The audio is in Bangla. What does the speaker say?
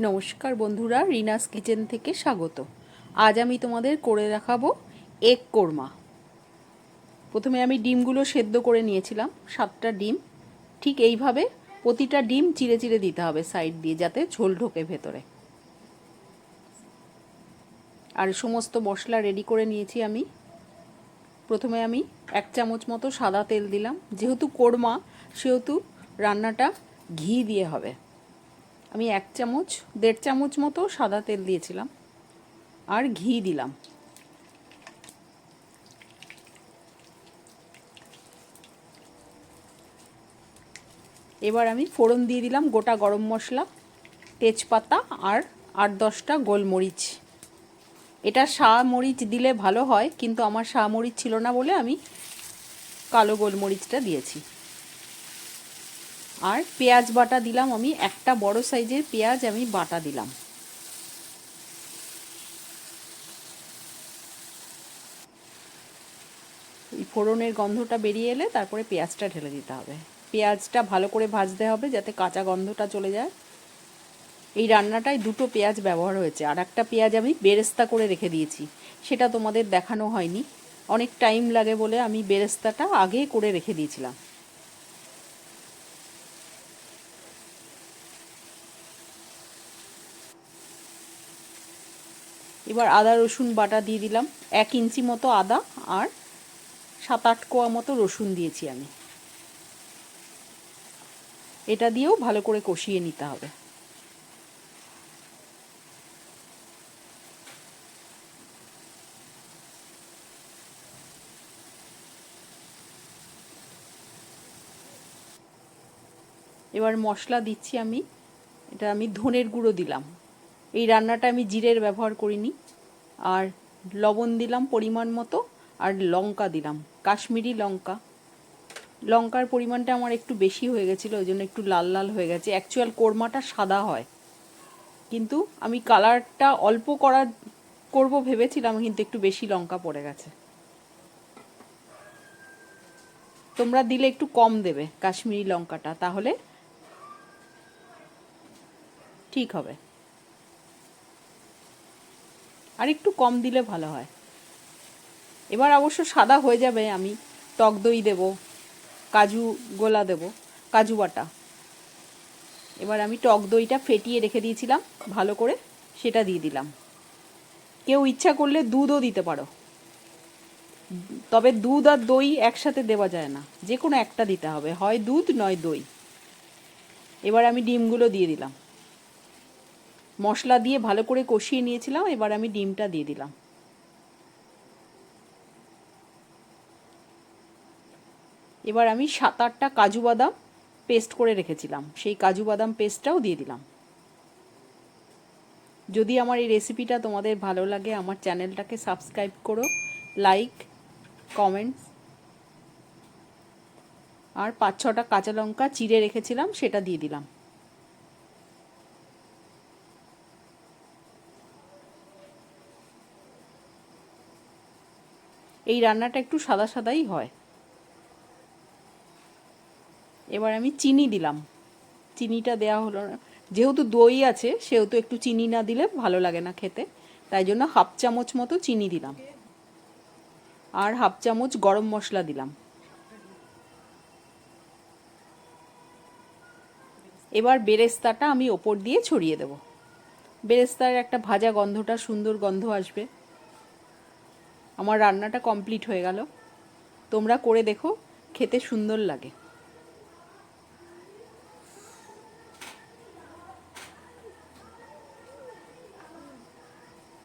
নমস্কার বন্ধুরা, রিনাস কিচেন থেকে স্বাগত। আজ আমি তোমাদের করে দেখাবো এগ কোরমা। প্রথমে আমি ডিমগুলো সেদ্ধ করে নিয়েছিলাম, সাতটা ডিম। ঠিক এইভাবে প্রতিটা ডিম চিড়ে চিড়ে দিতে হবে সাইড দিয়ে, যাতে ঝোল ঢোকে ভেতরে। আর সমস্ত মশলা রেডি করে নিয়েছি আমি। প্রথমে আমি এক চামচ মতো সাদা তেল দিলাম। যেহেতু কোরমা, সেহেতু রান্নাটা ঘি দিয়ে হবে। আমি এক চামচ, দেড় চামচ মতো সাদা তেল দিয়েছিলাম আর ঘি দিলাম। এবার আমি ফোড়ন দিয়ে দিলাম গোটা গরম মশলা, তেজপাতা আর আট দশটা গোলমরিচ। এটা শাহ মরিচ দিলে ভালো হয়, কিন্তু আমার শাহ মরিচ ছিল না বলে আমি কালো গোলমরিচটা দিয়েছি। আর পেঁয়াজ বাটা দিলাম আমি, একটা বড় সাইজের পেঁয়াজ আমি বাটা দিলাম। এই ফোড়নের গন্ধটা বেরিয়ে এলে তারপরে পেঁয়াজটা ঢেলে দিতে হবে। পেঁয়াজটা ভালো করে ভাজতে হবে যাতে কাঁচা গন্ধটা চলে যায়। এই রান্নাটায় দুটো পেঁয়াজ ব্যবহার হয়েছে, আর একটা পেঁয়াজ আমি বেরেস্তা করে রেখে দিয়েছি, সেটা তোমাদের দেখানো হয়নি। অনেক টাইম লাগে বলে আমি বেরেস্তাটা আগে করে রেখে দিয়েছিলাম। এবার আদা, রসুন বাটা দিয়ে দিলাম। এক ইঞ্চি মতো আদা আর সাত আট কোয়া মতো রসুন দিয়েছি আমি। এটা দিয়েও ভালো করে কষিয়ে নিতে হবে। এবার মশলা দিচ্ছি আমি। এটা আমি ধনের গুঁড়ো দিলাম। এই রান্নাটা আমি জিরের ব্যবহার করিনি। আর লবণ দিলাম পরিমাণ মতো, আর লঙ্কা দিলাম, কাশ্মীরি লঙ্কা। লঙ্কার পরিমাণটা আমার একটু বেশি হয়ে গেছিল, ওই জন্য একটু লাল লাল হয়ে গেছে। অ্যাকচুয়াল কোরমাটা সাদা হয়। কিন্তু আমি কালারটা অল্প করার করব ভেবেছিলাম, কিন্তু একটু বেশি লঙ্কা পড়ে গেছে। তোমরা দিলে একটু কম দেবে কাশ্মীরি লঙ্কাটা, তাহলে ঠিক হবে। আর একটু কম দিলে ভালো হয়। এবার অবশ্য সাদা হয়ে যাবে, আমি টক দই দেব, কাজু গোলা দেব, কাজু বাটা। এবার আমি টক দইটা ফেটিয়ে রেখে দিয়েছিলাম, ভালো করে সেটা দিয়ে দিলাম। কেউ ইচ্ছা করলে দুধও দিতে পারো। তবে দুধ আর দই একসাথে দেওয়া যায় না, যে কোনো একটা দিতে হবে, হয় দুধ নয় দই। এবার আমি ডিমগুলো দিয়ে দিলাম। মশলা দিয়ে ভালো করে কষিয়ে নিয়েছিলাম, এবার আমি ডিমটা দিয়ে দিলাম। এবার আমি সাত আটটা কাজু বাদাম পেস্ট করে রেখেছিলাম, সেই কাজু বাদাম পেস্টটাও দিয়ে দিলাম। যদি আমার এই রেসিপিটা তোমাদের ভালো লাগে, আমার চ্যানেলটাকে সাবস্ক্রাইব করো, লাইক, কমেন্টস, আর পাঁচ ছটা কাঁচা লঙ্কা চিড়ে রেখেছিলাম, সেটা দিয়ে দিলাম। এই রান্নাটা একটু সাদা সাদাই হয়। এবার আমি চিনি দিলাম। চিনিটা দেওয়া হলো না। যেহেতু দই আছে, সেহেতু একটু চিনি না দিলে ভালো লাগে না খেতে। তাই জন্য হাফ চামচ মতো চিনি দিলাম। আর হাফ চামচ গরম মশলা দিলাম। এবার বেরেস্তাটা আমি ওপর দিয়ে ছড়িয়ে দেব। বেরেস্তার একটা ভাজা গন্ধটা সুন্দর গন্ধ আসবে। আমার রান্নাটা কমপ্লিট হয়ে গেল। তোমরা করে দেখো খেতে সুন্দর লাগে।